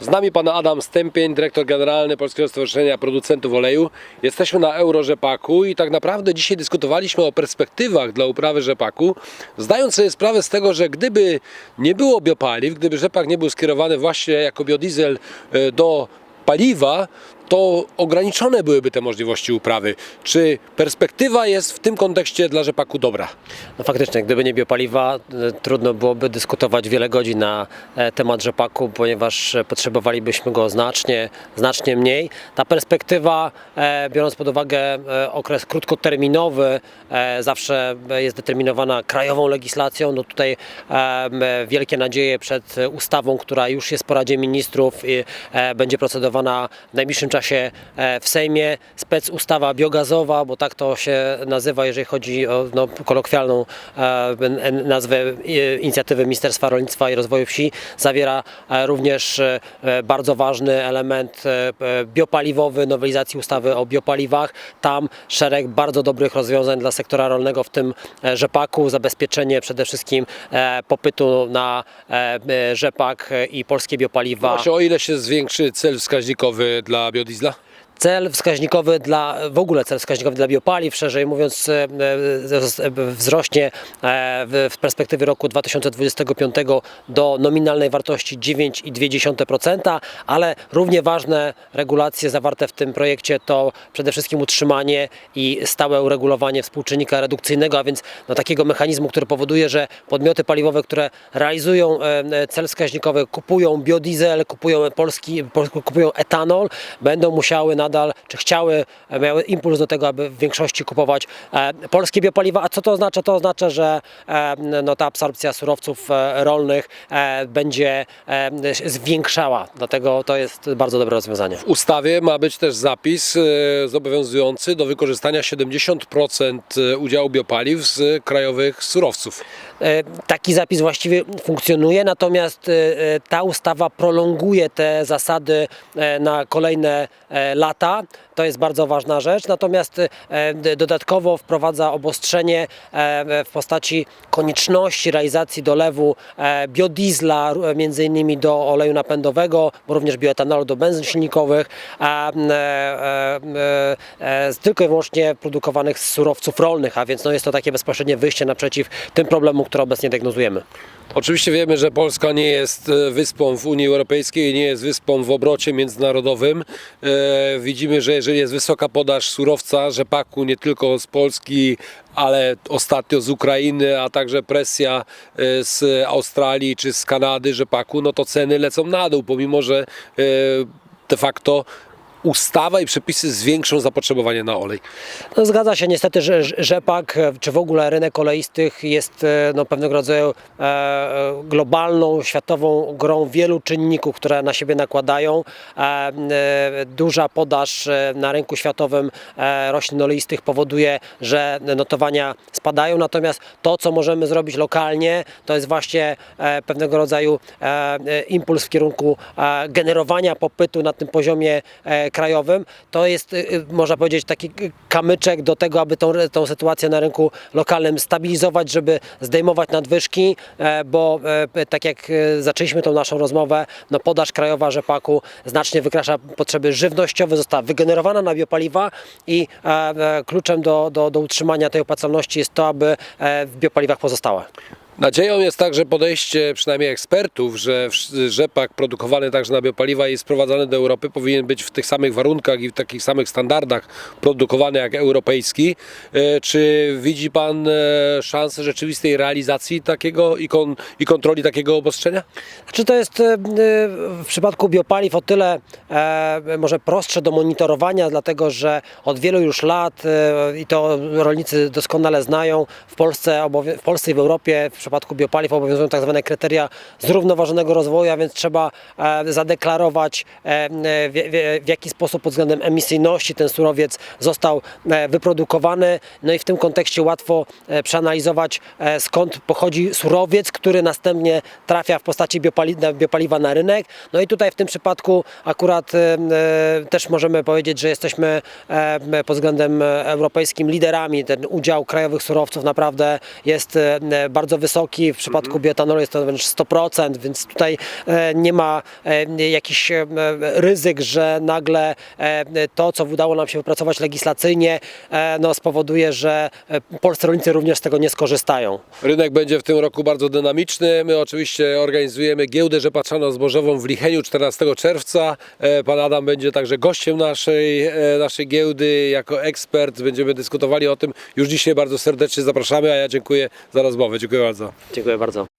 Z nami pan Adam Stępień, dyrektor generalny Polskiego Stowarzyszenia Producentów Oleju. Jesteśmy na Eurorzepaku i tak naprawdę dzisiaj dyskutowaliśmy o perspektywach dla uprawy rzepaku, zdając sobie sprawę z tego, że gdyby nie było biopaliw, gdyby rzepak nie był skierowany właśnie jako biodiesel e, do paliwa, to ograniczone byłyby te możliwości uprawy. Czy perspektywa jest w tym kontekście dla rzepaku dobra? No faktycznie, gdyby nie biopaliwa, e, trudno byłoby dyskutować wiele godzin na e, temat rzepaku, ponieważ e, potrzebowalibyśmy go znacznie, znacznie mniej. Ta perspektywa, biorąc pod uwagę okres krótkoterminowy, zawsze jest determinowana krajową legislacją. No tutaj wielkie nadzieje przed ustawą, która już jest po Radzie Ministrów i będzie procedowana w najbliższym czasie e, w Sejmie. Spec ustawa biogazowa, bo tak to się nazywa, jeżeli chodzi o no, kolokwialną e, nazwę inicjatywy Ministerstwa Rolnictwa i Rozwoju Wsi, zawiera e, również bardzo ważny element biopaliwowy, nowelizacji ustawy o biopaliwach. Tam szereg bardzo dobrych rozwiązań dla sektora rolnego, w tym rzepaku, zabezpieczenie przede wszystkim popytu na rzepak i polskie biopaliwa. Właśnie o ile się zwiększy cel wskaźnikowy dla biodiesla? Cel wskaźnikowy dla, w ogóle cel wskaźnikowy dla biopaliw, szerzej mówiąc, e, e, e, wzrośnie w perspektywie roku 2025 do nominalnej wartości 9,2%, ale równie ważne regulacje zawarte w tym projekcie to przede wszystkim utrzymanie i stałe uregulowanie współczynnika redukcyjnego, a więc no, takiego mechanizmu, który powoduje, że podmioty paliwowe, które realizują cel wskaźnikowy, kupują biodiesel, kupują polski, pol- kupują etanol, będą musiały nadal, czy chciały, e, miały impuls do tego, aby w większości kupować e, polskie biopaliwa. A co to oznacza? To oznacza, że e, no, ta absorpcja surowców rolnych będzie zwiększała. Dlatego to jest bardzo dobre rozwiązanie. W ustawie ma być też zapis zobowiązujący do wykorzystania 70% udziału biopaliw z krajowych surowców. Taki zapis właściwie funkcjonuje, natomiast ta ustawa prolonguje te zasady na kolejne e, lata. To jest bardzo ważna rzecz. Natomiast e, dodatkowo wprowadza obostrzenie e, w postaci konieczności realizacji dolewu e, biodiesla, między innymi do oleju napędowego, bo również bioetanolu do benzyn silnikowych, tylko i wyłącznie produkowanych z surowców rolnych, a więc no jest to takie bezpośrednie wyjście naprzeciw tym problemom, które obecnie diagnozujemy. Oczywiście wiemy, że Polska nie jest wyspą w Unii Europejskiej, nie jest wyspą w obrocie międzynarodowym. Widzimy, że jeżeli jest wysoka podaż surowca, rzepaku nie tylko z Polski, ale ostatnio z Ukrainy, a także presja e, z Australii czy z Kanady rzepaku, no to ceny lecą na dół, pomimo że e, de facto ustawa i przepisy zwiększą zapotrzebowanie na olej. No, zgadza się niestety, że rzepak, e, czy w ogóle rynek oleistych jest e, no, pewnego rodzaju e, e, globalną, światową grą wielu czynników, które na siebie nakładają. E, duża podaż na rynku światowym e, roślin oleistych powoduje, że notowania spadają, natomiast to, co możemy zrobić lokalnie, to jest właśnie e, pewnego rodzaju e, impuls w kierunku e, generowania popytu na tym poziomie e, krajowym. To jest, y, y, można powiedzieć, taki kamyczek do tego, aby tą, tą sytuację na rynku lokalnym stabilizować, żeby zdejmować nadwyżki, e, bo e, tak jak e, zaczęliśmy tą naszą rozmowę, no podaż krajowa rzepaku znacznie wykracza potrzeby żywnościowe, została wygenerowana na biopaliwa i kluczem do, do, do utrzymania tej opłacalności jest to, aby w biopaliwach pozostała. Nadzieją jest także podejście przynajmniej ekspertów, że rzepak produkowany także na biopaliwa i sprowadzany do Europy powinien być w tych samych warunkach i w takich samych standardach produkowany jak europejski. E, Czy widzi Pan e, szansę rzeczywistej realizacji takiego i, kon, i kontroli takiego obostrzenia? Czy to jest e, w przypadku biopaliw o tyle może prostsze do monitorowania, dlatego że od wielu już lat i to rolnicy doskonale znają, w Polsce, w Polsce i w Europie w przypadku biopaliw obowiązują tak zwane kryteria zrównoważonego rozwoju, a więc trzeba e, zadeklarować e, e, w, jaki sposób pod względem emisyjności ten surowiec został wyprodukowany. No i w tym kontekście łatwo przeanalizować skąd pochodzi surowiec, który następnie trafia w postaci biopali biopaliwa na rynek. No i tutaj w tym przypadku akurat też możemy powiedzieć, że jesteśmy pod względem europejskim liderami. Ten udział krajowych surowców naprawdę jest bardzo wysoki. Wysoki, w przypadku bioetanolu jest to wręcz 100%, więc tutaj e, nie ma e, jakichś e, ryzyk, że nagle to, co udało nam się wypracować legislacyjnie, no, spowoduje, że polscy rolnicy również z tego nie skorzystają. Rynek będzie w tym roku bardzo dynamiczny. My oczywiście organizujemy giełdę rzepaczano-zbożową w Licheniu 14 czerwca. Pan Adam będzie także gościem naszej, naszej giełdy jako ekspert. Będziemy dyskutowali o tym. Już dzisiaj bardzo serdecznie zapraszamy, a ja dziękuję za rozmowę. Dziękuję bardzo. Dziękuję bardzo.